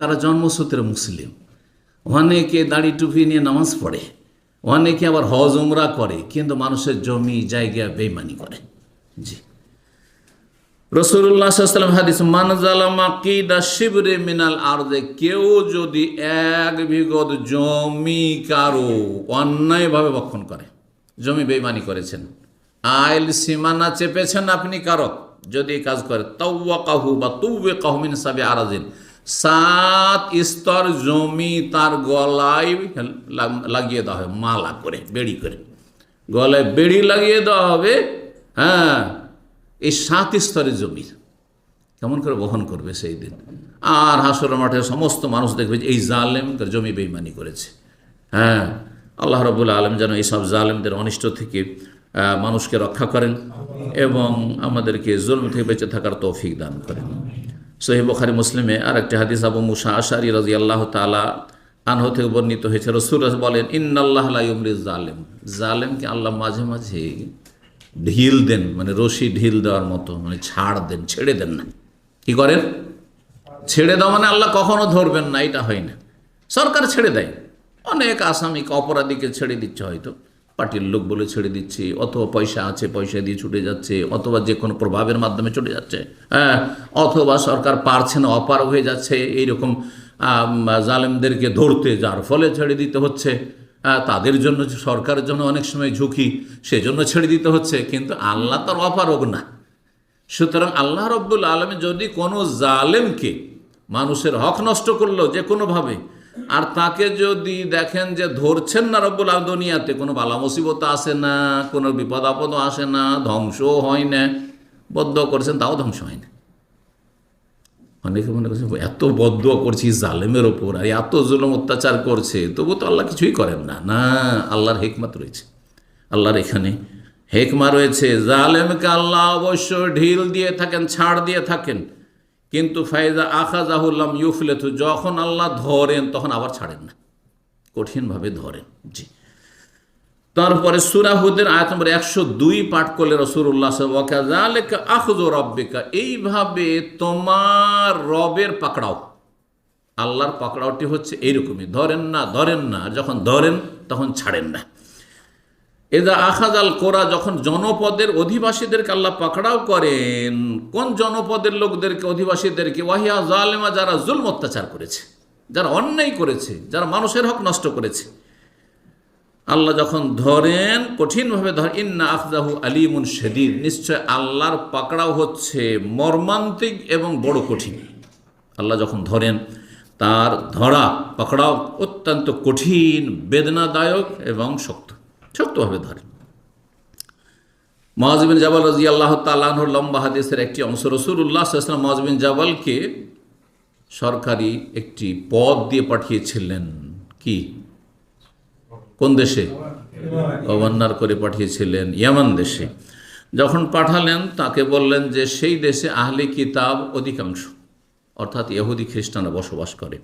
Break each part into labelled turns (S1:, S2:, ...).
S1: তারা জন্মসূত্রে মুসলিম। অনেকে দাড়ি টুপি নিয়ে নামাজ পড়ে অনেকে আবার হজ, উমরা করে, কিন্তু মানুষের জমি, জায়গা বেইমানি করে। জি। রসুল্লাহ সাল্লাম হাদিস, মান শিবরে মিনাল আরদে কেউ যদি এক বিগত জমি কারও অন্যায়ভাবে বক্ষণ করে, জমি বেইমানি করেছেন, আইল সীমানা চেপেছেন আপনি কারও যদি কাজ করে তাউয়া কাহু বা তুবে কাহমিন সাবে আরাজিন সাত স্তর জমি তার গলায় লাগিয়ে দেওয়া হবে, মালা করে, বেড়ি করে। গলায় বেড়ি লাগিয়ে দেওয়া হবে হ্যাঁ এই সাত স্তরের জমি কেমন করে বহন করবে সেই দিন? আর হাসর মাঠে সমস্ত মানুষ দেখবে যে এই জালেম জমি বেইমানি করেছে। হ্যাঁ আল্লাহ রবুল্লা আলম যেন এইসব জালেমদের অনিষ্ট থেকে মানুষকে রক্ষা করেন এবং আমাদেরকে জুলম থেকে বেঁচে থাকার তৌফিক দান করেন। সহি বখারি মুসলিমে আর একটি হাদিস আবু মুসা আশারি রাজি আল্লাহ তালা আনহ থেকে বর্ণিত হয়েছে। রসুল বলেন, ইন্নাল্লাহ ইমরি জালেম। জালেমকে আল্লাহ মাঝে মাঝে ঢিল দেন মানে রশি ঢিল দেওয়ার মতো মানে ছাড় দেন, ছেড়ে দেন না। কি করেন? ছেড়ে দেওয়া মানে আল্লাহ কখনো ধরবেন না, এটা হয় না। সরকার ছেড়ে দেয়। অনেক আসামিকে অপরাধীকে ছেড়ে দিচ্ছে হয়তো। পার্টির লোক বলে ছেড়ে দিচ্ছে, অথবা পয়সা আছে, পয়সা দিয়ে ছুটে যাচ্ছে, অথবা যে কোনো প্রভাবের মাধ্যমে ছুটে যাচ্ছে হ্যাঁ? অথবা সরকার পারছে না, অপার হয়ে যাচ্ছে, এইরকম জালেমদেরকে ধরতে, যার ফলে ছেড়ে দিতে হচ্ছে। তাদের জন্য সরকারের জন্য অনেক সময় ঝুঁকি, সেজন্য ছেড়ে দিতে হচ্ছে, কিন্তু আল্লাহ তার অপারগ না। সুতরাং আল্লাহ রব্দুল আলমে যদি কোনো জালেমকে মানুষের হক নষ্ট করল যে কোনোভাবে আর তাকে যদি দেখেন যে ধরছেন না রব্বুল আলম দুনিয়াতে, কোনো বালা মুসিবত আসে না, কোনো বিপদ আপদও আসে না, ধ্বংসও হয় না, বদ্ধ করছেন, তাও ধ্বংস হয় না। অনেকে মনে করছে এত বদ্ধ করছি জালেমের ওপর, আর এত জুলম অত্যাচার করছে, তবু তো আল্লাহ কিছুই করেন না। না, আল্লাহর হেকমত রয়েছে। আল্লাহর এখানে হেকমা রয়েছে। জালেমকে আল্লাহ অবশ্য ঢিল দিয়ে থাকেন, ছাড় দিয়ে থাকেন। কিন্তু ফায়দা আখাজাহুল্লাম ইউফলেথু যখন আল্লাহ ধরেন, তখন আবার ছাড়েন না। কঠিনভাবে ধরেন, জি। তারপরে সুরাহুদের আয়াত নম্বর একশো দুই পাঠ করলে রসুল্লাহ আখজ রব্বিকা? এইভাবে তোমার রবের পাকড়াও, আল্লাহর পাকড়াওটি হচ্ছে এইরকমই। ধরেন না ধরেন না যখন ধরেন, তখন ছাড়েন না। এদা আখাজ আল কোরা, যখন জনপদের অধিবাসীদেরকে আল্লাহ পাকড়াও করেন, কোন জনপদের লোকদেরকে, অধিবাসীদেরকে? ওয়াহিয়া জালেমা যারা জুলম অত্যাচার করেছে, যারা অন্যায় করেছে, যারা মানুষের হক নষ্ট করেছে। আল্লাহ যখন ধরেন, কঠিনভাবে ধর ইন্না আফজাহু আলিমুন শেদিদ, নিশ্চয় আল্লাহর পাকড়াও হচ্ছে মর্মান্তিক এবং বড় কঠিন। আল্লাহ যখন ধরেন, তার ধরা, পাকড়াও অত্যন্ত কঠিন, বেদনাদায়ক এবং শক্ত। শক্তভাবে ধরেন মহাজবিন জাবাল রাজি আল্লাহ তালাহর লম্বা হাদিসের একটি অংশ রসুল্লাহ সাল্লাম মহাজবিন জাবালকে সরকারি একটি পদ দিয়ে পাঠিয়েছিলেন। কি? কোন দেশে? গভর্নর করে পাঠিয়েছিলেন, ইয়ামান দেশে। যখন পাঠালেন, তাকে বললেন যে সেই দেশে আহলে কিতাব অধিকাংশ, অর্থাৎ ইহুদি খ্রিস্টানরা বসবাস করে।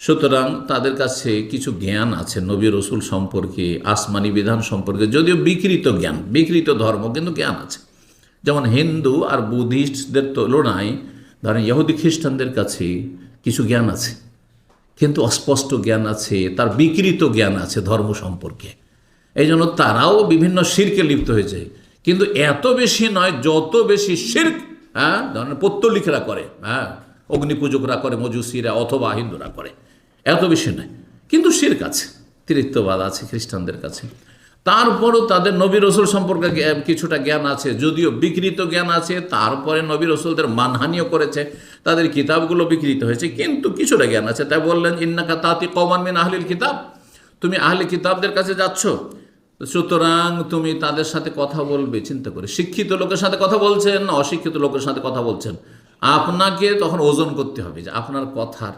S1: সুতরাং তাদের কাছে কিছু জ্ঞান আছে নবী রসুল সম্পর্কে, আসমানি বিধান সম্পর্কে, যদিও বিকৃত জ্ঞান, বিকৃত ধর্ম, কিন্তু জ্ঞান আছে। যেমন হিন্দু আর বুদ্ধিস্টদের তুলনায়, ধরেন ইহুদি খ্রিস্টানদের কাছে কিছু জ্ঞান আছে, কিন্তু অস্পষ্ট জ্ঞান আছে, তার বিকৃত জ্ঞান আছে ধর্ম সম্পর্কে। এই জন্য তারাও বিভিন্ন শিরকে লিপ্ত হয়েছে। কিন্তু এত বেশি নয়, যত বেশি শির্ক হ্যাঁ ধরেন পত্তলিকরা করে হ্যাঁ অগ্নিপূজকরা করে, মজুসিরা অথবা হিন্দুরা করে। এত বেশি নয়। কিন্তু শির্ক কাছে তৃত্ববাদ আছে খ্রিস্টানদের কাছে। তারপরও তাদের নবী রসুল সম্পর্কে কিছুটা জ্ঞান আছে, যদিও বিকৃত জ্ঞান আছে, তারপরে নবী রসুলদের মানহানিও করেছে, তাদের কিতাবগুলো বিকৃত হয়েছে, কিন্তু কিছুটা জ্ঞান আছে। তাই বললেন, ইন্নাকা তাতি কমান মিন আহলিল কিতাব। তুমি আহলি কিতাবদের কাছে যাচ্ছ, সুতরাং তুমি তাদের সাথে কথা বলবে, চিন্তা করে। শিক্ষিত লোকের সাথে কথা বলছেন, অশিক্ষিত লোকের সাথে কথা বলছেন। আপনাকে তখন ওজন করতে হবে যে আপনার কথার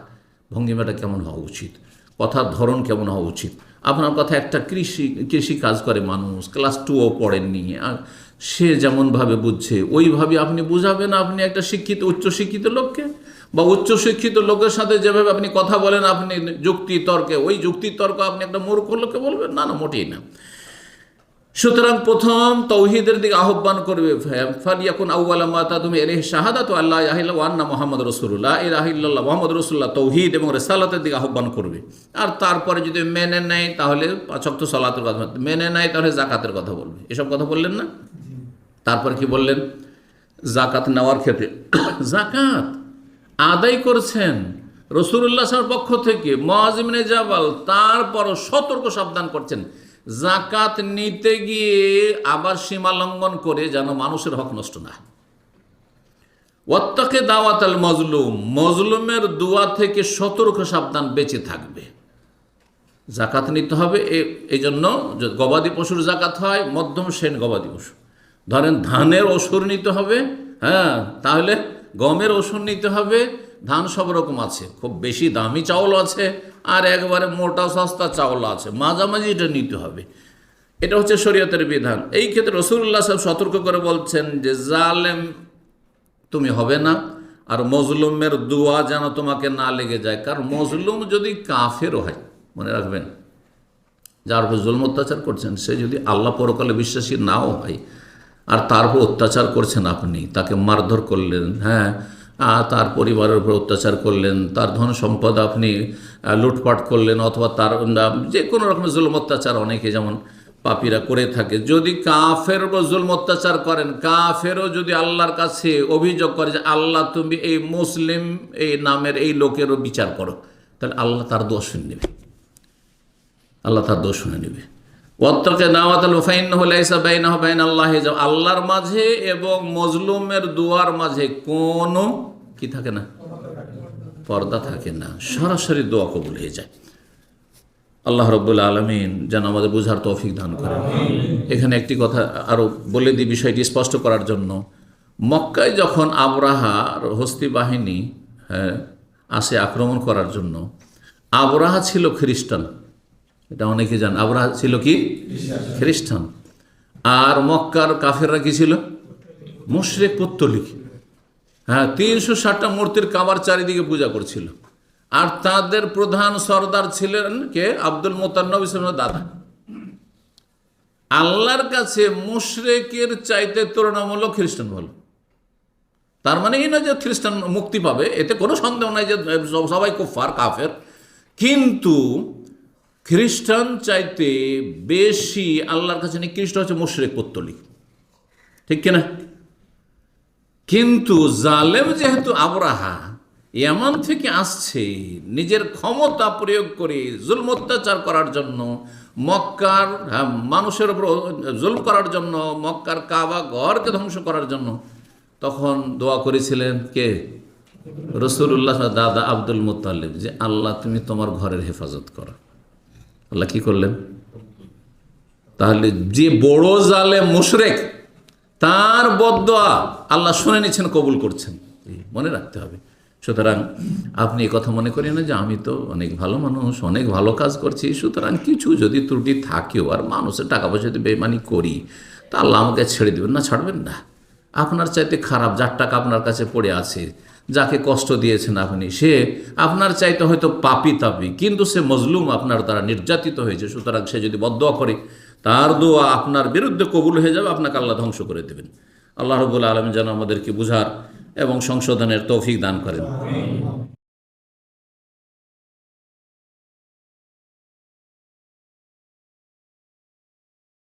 S1: ভঙ্গিমাটা কেমন হওয়া উচিত? কথার ধরন কেমন হওয়া উচিত? আপনার কথা একটা কৃষি কৃষি কাজ করে মানুষ ক্লাস টুও পড়েননি, আর সে যেমনভাবে বুঝছে, ওইভাবে আপনি বুঝাবেন আপনি একটা শিক্ষিত, উচ্চ শিক্ষিত লোককে? বা উচ্চ শিক্ষিত লোকের সাথে যেভাবে আপনি কথা বলেন, আপনি যুক্তি তর্কে, ওই যুক্তি তর্ক আপনি একটা মূর্খ লোককে বলবেন? না না, মোটেই না। সুতরাং প্রথম তৌহিদের দিকে আহ্বান করবে ফালিয়াকুন মাতা তুমি এলেহ আল্লাহ আহিল্লা ওয়ান্না মোহাম্মদ রসুল্লাহ এ রাহিল্লাহ মোহাম্মদ রসুল্লাহ তৌহিদ এবং রেসালাতের দিকে আহ্বান করবে। আর তারপরে যদি মেনে নেয়, তাহলে পাঁচক্ত সালাতের কথা মেনে নেয়, তাহলে জাকাতের কথা বলবে। এসব কথা বললেন না? তারপর কি বললেন? জাকাত নেওয়ার ক্ষেত্রে। জাকাত আদায় করছেন রসুল্লাহ সাহের পক্ষ থেকে। মহাজিমিনে জাবাল তারপরও সতর্ক সাবধান করছেন। জাকাত নিতে গিয়ে আবার সীমা লঙ্ঘন করে যেন মানুষের হক নষ্ট না। ওয়াত্তাকে দাওয়াত আল মজলুম, মজলুমের দোয়া থেকে সতর্ক সাবধান বেঁচে থাকবে জাকাত নিতে হবে এই জন্য গবাদি পশুর জাকাত হয়, মধ্যম শ্রেণ গবাদি পশু ধরেন ধানের ওষুর নিতে হবে হ্যাঁ তাহলে গমের ওষুর নিতে হবে ধান সব রকম আছে, খুব বেশি দামি চাউল আছে, আর একবারে মোটা সস্তা চাউল আছে, মাঝামাঝি এটা নিতে হবে। এটা হচ্ছে শরীয়তের বিধান। এই ক্ষেত্রে রসুল্লাহ সাহেব সতর্ক করে বলছেন যে, জালেম তুমি হবে না, আর মজলুমের দোয়া যেন তোমাকে না লেগে যায়। কারণ মজলুম যদি কাফেরও হয়, মনে রাখবেন, যার উপর জুলম অত্যাচার করছেন, সে যদি আল্লাহ পরকালে বিশ্বাসী নাও হয়, আর তার উপর অত্যাচার করছেন আপনি, তাকে মারধর করলেন হ্যাঁ তার পরিবারের উপর অত্যাচার করলেন, তার ধন সম্পদ আপনি লুটপাট করলেন, অথবা তার যে কোনো রকমের জুলম অত্যাচার অনেকে যেমন পাপীরা করে থাকে। যদি কাফের উপর জুলম অত্যাচার করেন, কাফেরও যদি আল্লাহর কাছে অভিযোগ করে যে, আল্লাহ, তুমি এই মুসলিম, এই নামের এই লোকেরও বিচার করো, তাহলে আল্লাহ তার দোষ নেবে। আল্লাহ তার দোষ শুনে নেবে। ওয়াত্তাকে দাওয়াতাল হলে ইসা বাইনা বাইন আল্লাহ আল্লাহর মাঝে এবং মজলুমের দুয়ার মাঝে কোনো কি থাকে না? পর্দা থাকে না। সরাসরি দোয়া কবুল হয়ে যায়। আল্লাহ রব্বুল আলমিন যেন আমাদের বুঝার তৌফিক দান করেন। এখানে একটি কথা আরও বলে দিই বিষয়টি স্পষ্ট করার জন্য। মক্কায় যখন আবরাহার হস্তি বাহিনী হ্যাঁ আসে আক্রমণ করার জন্য, আবরাহা ছিল খ্রিস্টান। এটা অনেকে জান। আবরাহা ছিল কি? খ্রিস্টান। আর মক্কার কাফেররা কি ছিল? মুশরেক পত্তলিক। হ্যাঁ তিনশো ষাটটা মূর্তির কাবার চারিদিকে পূজা করছিল। আর তাদের প্রধান সর্দার ছিলেন কে? আব্দুল মোতান্নব ইসলামের দাদা। আল্লাহর কাছে মুশরেকের চাইতে তুলনামূলক খ্রিস্টান ভালো। তার মানে এই না যে খ্রিস্টান মুক্তি পাবে, এতে কোনো সন্দেহ নাই যে সবাই খুব ফার কাফের। কিন্তু খ্রিস্টান চাইতে বেশি আল্লাহর কাছে নিকৃষ্ট হচ্ছে মুশরেক পত্তলিক ঠিক কিনা? কিন্তু জালেম যেহেতু আবরাহা এমন থেকে আসছে নিজের ক্ষমতা প্রয়োগ করে জুলম অত্যাচার করার জন্য মক্কার হ্যাঁ, মানুষের উপর জুলম করার জন্য মক্কার কাবা ঘরকে ধ্বংস করার জন্য তখন দোয়া করেছিলেন কে? রসুল্লাহ দাদা আব্দুল মুতাল্লিব যে আল্লাহ তুমি তোমার ঘরের হেফাজত করো। আল্লাহ কি করলেন? তাহলে যে বড় জালে মুশরেক, তার বদয়া আল্লাহ শুনে নিচ্ছেন, কবুল করছেন। মনে রাখতে হবে। সুতরাং আপনি কথা মনে করেন না যে আমি তো অনেক ভালো মানুষ, অনেক ভালো কাজ করছি। সুতরাং কিছু যদি ত্রুটি থাকেও আর মানুষের টাকা পয়সা যদি বেমানি করি, তা আল্লাহ আমাকে ছেড়ে দেবেন না, ছাড়বেন না। আপনার চাইতে খারাপ যার টাকা আপনার কাছে পড়ে আছে, যাকে কষ্ট দিয়েছেন আপনি, সে আপনার চাইতে হয়তো পাপি তাপি, কিন্তু সে মজলুম আপনার দ্বারা নির্যাতিত হয়েছে, সুতরাং সে যদি বদয়া করে, তার দোয়া আপনার বিরুদ্ধে কবুল হয়ে যাবে, আপনাকে আল্লাহ ধ্বংস করে দেবেন। আল্লাহ রবুল্লা আলম যেন আমাদেরকে বুঝার এবং সংশোধনের তৌফিক দান করেন।